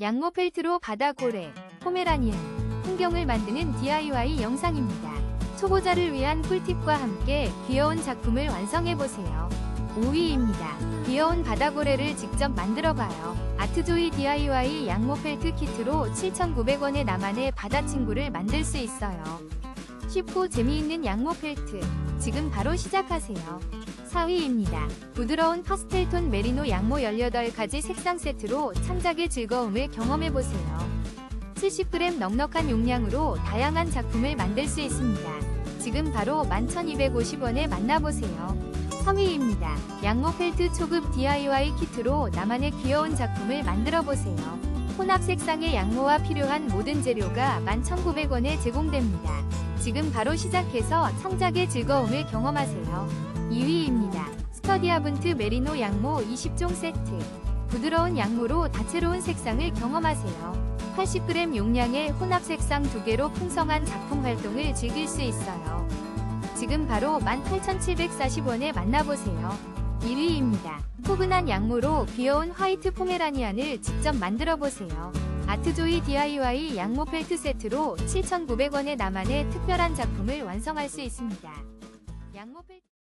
양모 펠트로 바다 고래, 포메라니안, 풍경을 만드는 DIY 영상입니다. 초보자를 위한 꿀팁과 함께 귀여운 작품을 완성해보세요. 5위입니다. 귀여운 바다고래를 직접 만들어봐요. 아트조이 DIY 양모 펠트 키트로 7,900원에 나만의 바다 친구를 만들 수 있어요. 쉽고 재미있는 양모 펠트. 지금 바로 시작하세요. 4위입니다. 부드러운 파스텔톤 메리노 양모 18가지 색상 세트로 창작의 즐거움을 경험해보세요. 70g 넉넉한 용량으로 다양한 작품을 만들 수 있습니다. 지금 바로 11,250원에 만나보세요. 3위입니다. 양모 펠트 초급 DIY 키트로 나만의 귀여운 작품을 만들어보세요. 혼합 색상의 양모와 필요한 모든 재료가 11,900원에 제공됩니다. 지금 바로 시작해서 창작의 즐거움을 경험하세요. 2위입니다. 스터디아분트 메리노 양모 20종 세트. 부드러운 양모로 다채로운 색상을 경험하세요. 80g 용량의 혼합 색상 2개로 풍성한 작품 활동을 즐길 수 있어요. 지금 바로 18,740원에 만나보세요. 1위입니다. 포근한 양모로 귀여운 화이트 포메라니안을 직접 만들어보세요. 아트조이 DIY 양모 펠트 세트로 7,900원에 나만의 특별한 작품을 완성할 수 있습니다. 양모 펠트